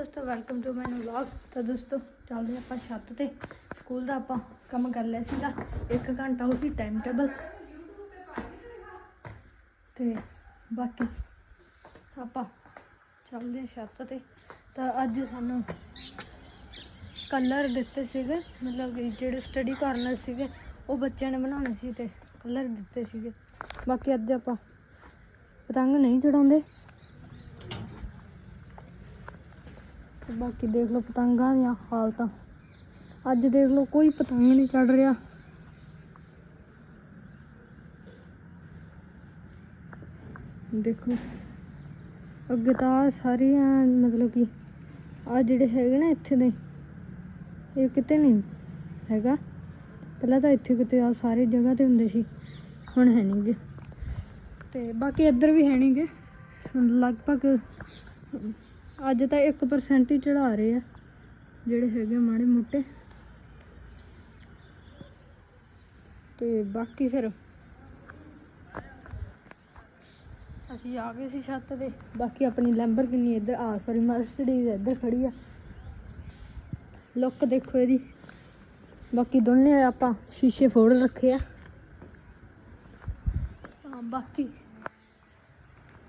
ਦੋਸਤੋ welcome to ਮੈਨੂੰ vlog ਤਾਂ ਦੋਸਤੋ, ਚੱਲਦੇ ਆਪਾਂ ਛੱਤ ਤੇ। ਸਕੂਲ ਦਾ ਆਪਾਂ ਕੰਮ ਕਰ ਲਿਆ ਸੀਗਾ। 1 ਘੰਟਾ ਹੋ ਗਈ ਟਾਈਮ ਟੇਬਲ ਤੇ ਬਾਕੀ ਆਪਾਂ ਚੱਲਦੇ ਹਾਂ ਛੱਤ ਤੇ। ਤਾਂ ਅੱਜ ਸਾਨੂੰ ਕਲਰ ਦਿੱਤੇ ਸੀਗੇ। ਮਤਲਬ ਕਿ ਜਿਹੜੇ ਸਟੱਡੀ ਕਾਰਨਰ ਸੀਗੇ, ਉਹ ਬੱਚਿਆਂ ਨੇ ਬਣਾਉਣੇ ਸੀ ਤੇ ਕਲਰ ਦਿੱਤੇ ਸੀਗੇ। ਬਾਕੀ ਅੱਜ ਆਪਾਂ ਪਤੰਗ ਨਹੀਂ ਚੜਾਉਂਦੇ। ਤੇ ਬਾਕੀ ਦੇਖ ਲਓ ਪਤੰਗਾਂ ਦੀਆਂ ਹਾਲਤਾਂ। ਅੱਜ ਦੇਖ ਲਓ ਕੋਈ ਪਤੰਗ ਨਹੀਂ ਚੜ ਰਿਹਾ। ਦੇਖੋ, ਅੱਗੇ ਤਾਂ ਸਾਰੀਆਂ ਮਤਲਬ ਕਿ ਆ ਜਿਹੜੇ ਹੈਗੇ ਨਾ ਇੱਥੇ ਦੇ, ਇਹ ਕਿਤੇ ਨਹੀਂ ਹੈਗਾ। ਪਹਿਲਾਂ ਤਾਂ ਇੱਥੇ ਕਿਤੇ ਆ ਸਾਰੀ ਜਗ੍ਹਾ ਤੇ ਹੁੰਦੇ ਸੀ, ਹੁਣ ਹੈ ਨਹੀਂਗੇ ਤੇ ਬਾਕੀ ਇੱਧਰ ਵੀ ਹੈ ਨਹੀਂਗੇ ਲਗਭਗ ਅੱਜ ਤਾਂ 1% ਹੀ ਚੜਾ ਰਹੇ ਆ, ਜਿਹੜੇ ਹੈਗੇ ਮਾੜੇ ਮੋਟੇ। ਤੇ ਬਾਕੀ ਫਿਰ ਅਸੀਂ ਆ ਗਏ ਸੀ ਛੱਤ ਤੇ। ਬਾਕੀ ਆਪਣੀ ਲੈਂਬਰ ਕਿੰਨੀ ਇੱਧਰ ਆ ਸੌਰੀ ਮਰਸੀਡੀਜ਼ ਇੱਧਰ ਖੜੀ ਆ। ਲੁੱਕ ਦੇਖੋ ਇਹਦੀ। ਬਾਕੀ ਦੋਨੇ ਆਪਾਂ ਸ਼ੀਸ਼ੇ ਫੋੜ ਰੱਖੇ ਆ। ਬਾਕੀ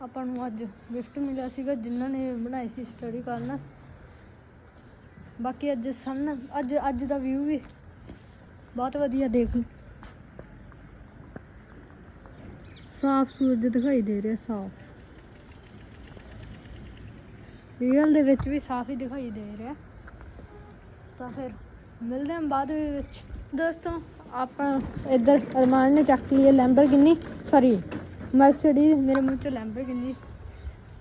ਆਪਾਂ ਨੂੰ ਅੱਜ ਗਿਫਟ ਮਿਲਿਆ ਸੀਗਾ, ਜਿਨ੍ਹਾਂ ਨੇ ਬਣਾਈ ਸੀ ਸਟੱਡੀ ਕਰਨ। ਬਾਕੀ ਅੱਜ ਸਨ ਅੱਜ ਅੱਜ ਦਾ ਵਿਊ ਵੀ ਬਹੁਤ ਵਧੀਆ ਦੇਖ ਸਾਫ਼ ਸੂਰਜ ਦਿਖਾਈ ਦੇ ਰਿਹਾ, ਸਾਫ਼। ਰੀਅਲ ਦੇ ਵਿੱਚ ਵੀ ਸਾਫ਼ ਹੀ ਦਿਖਾਈ ਦੇ ਰਿਹਾ। ਤਾਂ ਫਿਰ ਮਿਲਦੇ ਹਾਂ ਬਾਅਦ ਵਿੱਚ। ਦੋਸਤੋ, ਆਪਾਂ ਇੱਧਰ ਅਰਮਾਨ ਨੇ ਚੱਕ ਲਈ ਲੈਂਬਰਗਿਨੀ ਸੌਰੀ ਮਰਸੀਡੀਜ਼ ਮੇਰੇ ਮੂੰਹ ਚ ਲੈਂਬਰਗਿਨੀ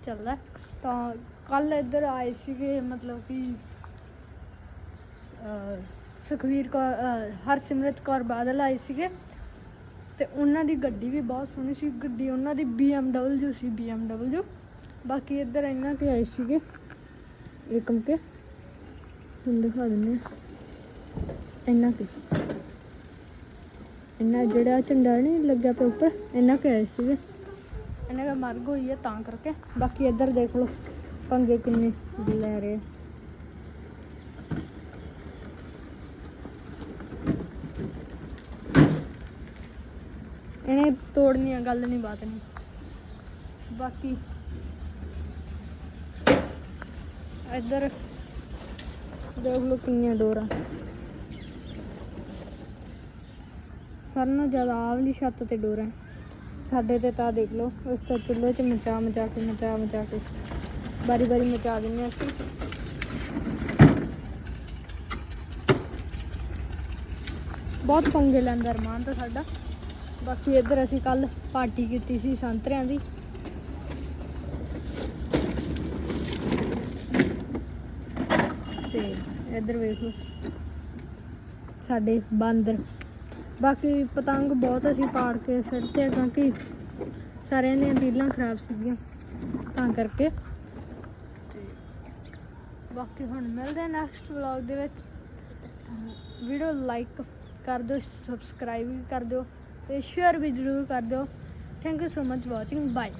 ਚੱਲਦਾ। ਤਾਂ ਕੱਲ ਇੱਧਰ ਆਏ ਸੀਗੇ ਮਤਲਬ ਕਿ ਅਹ, ਸੁਖਵੀਰ ਕੌਰ ਹਰਸਿਮਰਤ ਕੌਰ ਬਾਦਲ ਆਏ ਸੀਗੇ। ਤੇ ਉਹਨਾਂ ਦੀ ਗੱਡੀ ਵੀ ਬਹੁਤ ਸੋਹਣੀ ਸੀ। ਗੱਡੀ ਉਹਨਾਂ ਦੀ BMW ਸੀ BMW ਬਾਕੀ ਇੱਧਰ ਇਹਨਾਂ ਕੇ ਆਏ ਸੀਗੇ। ਏਕਮ ਕੇ ਹੁਣ ਦਿਖਾ ਦਿੰਦੇ ਆ ਇਹਨਾਂ ਕੇ ਇਹਨਾਂ ਜਿਹੜਾ ਝੰਡਾ ਨਹੀਂ ਲੱਗਿਆ ਪਿਆ ਉੱਪਰ ਇਹਨਾਂ ਕੇ ਆਏ ਸੀਗੇ। ਇਹਨਾਂ ਦਾ ਮਰਗ ਹੋਈ ਹੈ ਤਾਂ ਕਰਕੇ। ਬਾਕੀ ਇੱਧਰ ਦੇਖ ਲਓ ਪੰਗੇ ਕਿੰਨੇ ਲੈ ਰਹੇ ਇਹਨੇ ਤੋੜਨੀ ਆ ਗੱਲ ਨਹੀਂ ਬਾਤ ਨਹੀਂ। ਬਾਕੀ ਇੱਧਰ ਦੇਖ ਲਓ ਕਿੰਨੀਆਂ ਡੋਰਾਂ। ਸਾਰਿਆਂ ਨਾਲੋਂ ਜ਼ਿਆਦਾ ਆਹ ਵਾਲੀ ਛੱਤ ਤੇ ਡੋਰ। ਹੈ ਸਾਡੇ ਤੇ ਤਾਂ ਦੇਖ ਲਓ, ਉਸ ਤੋਂ ਚੁੱਲ੍ਹੇ 'ਚ ਮਚਾ ਮਚਾ ਕੇ, ਮਚਾ ਮਚਾ ਕੇ। ਬਾਰੀ ਬਾਰੀ ਮਚਾ ਦਿੰਦੇ ਹਾਂ ਅਸੀਂ। ਬਹੁਤ ਪੰਗੇ ਲੈਂਦਾ ਰਮਾਨ ਤਾਂ ਸਾਡਾ। ਬਾਕੀ ਇੱਧਰ ਅਸੀਂ ਕੱਲ ਪਾਰਟੀ ਕੀਤੀ ਸੀ ਸੰਤਰਿਆਂ ਦੀ। ਤੇ ਇੱਧਰ ਵੇਖ ਲਓ, ਸਾਡੇ ਬਾਂਦਰ। ਬਾਕੀ ਪਤੰਗ ਬਹੁਤ ਅਸੀਂ ਪਾੜ ਕੇ ਸਿੱਟਦੇ ਆ ਕਿਉਂਕਿ ਸਾਰਿਆਂ ਦੀਆਂ ਡੀਲਾਂ ਖਰਾਬ ਸੀਗੀਆਂ, ਤਾਂ ਕਰਕੇ। ਤੇ ਬਾਕੀ ਹੁਣ ਮਿਲਦੇ ਆ ਨੈਕਸਟ ਵਲੌਗ ਦੇ ਵਿੱਚ। ਵੀਡੀਓ ਲਾਈਕ ਕਰ ਦਿਓ ਸਬਸਕ੍ਰਾਈਬ ਵੀ ਕਰ ਦਿਓ ਤੇ ਸ਼ੇਅਰ ਵੀ ਜ਼ਰੂਰ ਕਰ ਦਿਓ। Thank you so much watching bye